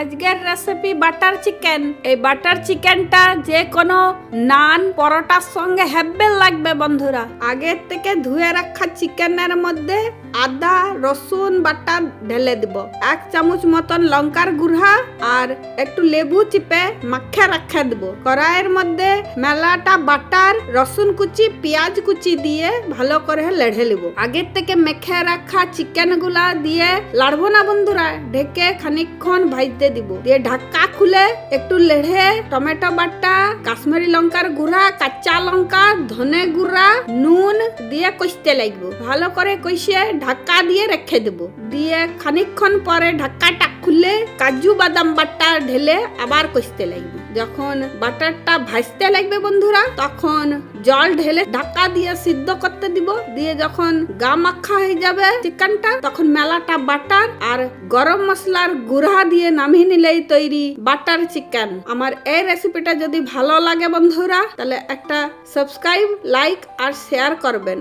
আজকের recipe butter chicken এই butter চিকেনটা যে কোনো নান পরোটার সঙ্গে হেব্বে লাগবে বন্ধুরা। আগের থেকে ধুয়ে রাখা চিকেনের মধ্যে আদা, রসুন, বাটা ঢেলে দিব। এক চামচ মতন লঙ্কার গুঁড়া আর একটু লেবু চিপে মাখে রাখে দিব। কড়াইয়ের মধ্যে মেলাটা বাটার, রসুন কুচি, পেঁয়াজ কুচি দিয়ে ভালো করে লেড়ে নিব। আগের থেকে মেখে রাখা চিকেনগুলা দিয়ে লাড়বো না বন্ধুরা, ঢেকে খানিকক্ষণ ভাজতে দিব। দিয়ে ঢাকা খুলে একটু লেড়ে টমেটো বাটা, কাশ্মীরি লঙ্কার গুঁড়া, কাঁচা লঙ্কা, ধনে গুঁড়া, নুন দিয়ে কষতে লাগবো। ভালো করে কষিয়ে ঢাকা দিয়ে রেখে দেব। দিয়ে খানিকক্ষণ পরে ঢাকাটা খুলে কাজু বাদাম বাটা ঢেলে আবার কষতে লাগবে। যখন বাটারটা ভাজতে লাগবে বন্ধুরা, তখন জল ঢেলে ঢাকা দিয়ে সিদ্ধ করতে দিব। দিয়ে যখন গা মাখা হয়ে যাবে চিকেনটা, তখন মেলাটা বাটার আর গরম মশলার গুড়া দিয়ে নামিয়ে নিলেই তৈরি বাটার চিকেন। আমার এই রেসিপিটা যদি ভালো লাগে বন্ধুরা, তাহলে একটা সাবস্ক্রাইব, লাইক আর শেয়ার করবেন।